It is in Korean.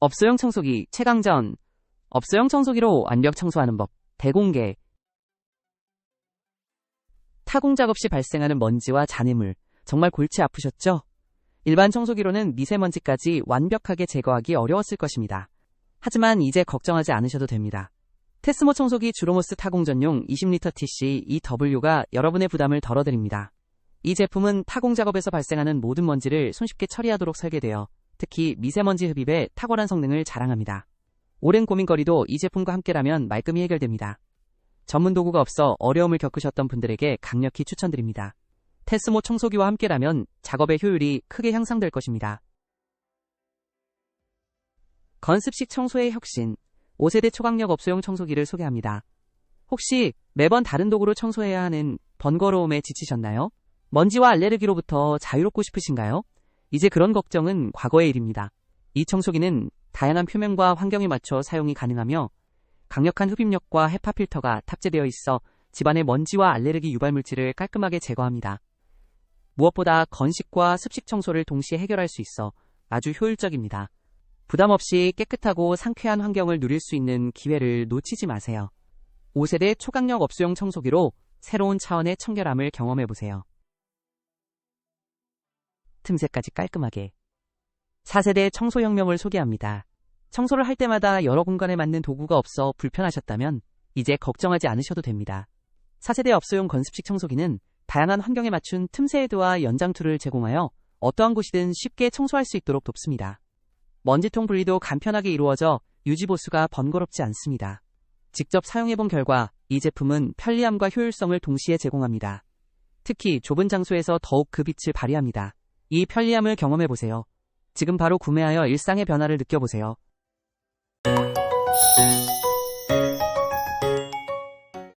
업소용 청소기 최강전. 업소용 청소기로 완벽 청소하는 법 대공개. 타공 작업 시 발생하는 먼지와 잔해물 정말 골치 아프셨죠? 일반 청소기로는 미세먼지까지 완벽하게 제거하기 어려웠을 것입니다. 하지만 이제 걱정하지 않으셔도 됩니다. 테스모 청소기 주로모스 타공 전용 20리터 TC EW가 여러분의 부담을 덜어드립니다. 이 제품은 타공 작업에서 발생하는 모든 먼지를 손쉽게 처리하도록 설계되어 특히 미세먼지 흡입에 탁월한 성능을 자랑합니다. 오랜 고민거리도 이 제품과 함께라면 말끔히 해결됩니다. 전문 도구가 없어 어려움을 겪으셨던 분들에게 강력히 추천드립니다. 테스모 청소기와 함께라면 작업의 효율이 크게 향상될 것입니다. 건습식 청소의 혁신 5세대 초강력 업소용 청소기를 소개합니다. 혹시 매번 다른 도구로 청소해야 하는 번거로움에 지치셨나요? 먼지와 알레르기로부터 자유롭고 싶으신가요? 이제 그런 걱정은 과거의 일입니다. 이 청소기는 다양한 표면과 환경에 맞춰 사용이 가능하며 강력한 흡입력과 헤파 필터가 탑재되어 있어 집안의 먼지와 알레르기 유발 물질을 깔끔하게 제거합니다. 무엇보다 건식과 습식 청소를 동시에 해결할 수 있어 아주 효율적입니다. 부담 없이 깨끗하고 상쾌한 환경을 누릴 수 있는 기회를 놓치지 마세요. 5세대 초강력 업소용 청소기로 새로운 차원의 청결함을 경험해보세요. 틈새까지 깔끔하게. 4세대 청소혁명을 소개합니다. 청소를 할 때마다 여러 공간에 맞는 도구가 없어 불편하셨다면 이제 걱정하지 않으셔도 됩니다. 4세대 업소용 건습식 청소기는 다양한 환경에 맞춘 틈새 헤드와 연장 툴을 제공하여 어떠한 곳이든 쉽게 청소할 수 있도록 돕습니다. 먼지통 분리도 간편하게 이루어져 유지보수가 번거롭지 않습니다. 직접 사용해본 결과 이 제품은 편리함과 효율성을 동시에 제공합니다. 특히 좁은 장소에서 더욱 그 빛을 발휘합니다. 이 편리함을 경험해보세요. 지금 바로 구매하여 일상의 변화를 느껴보세요.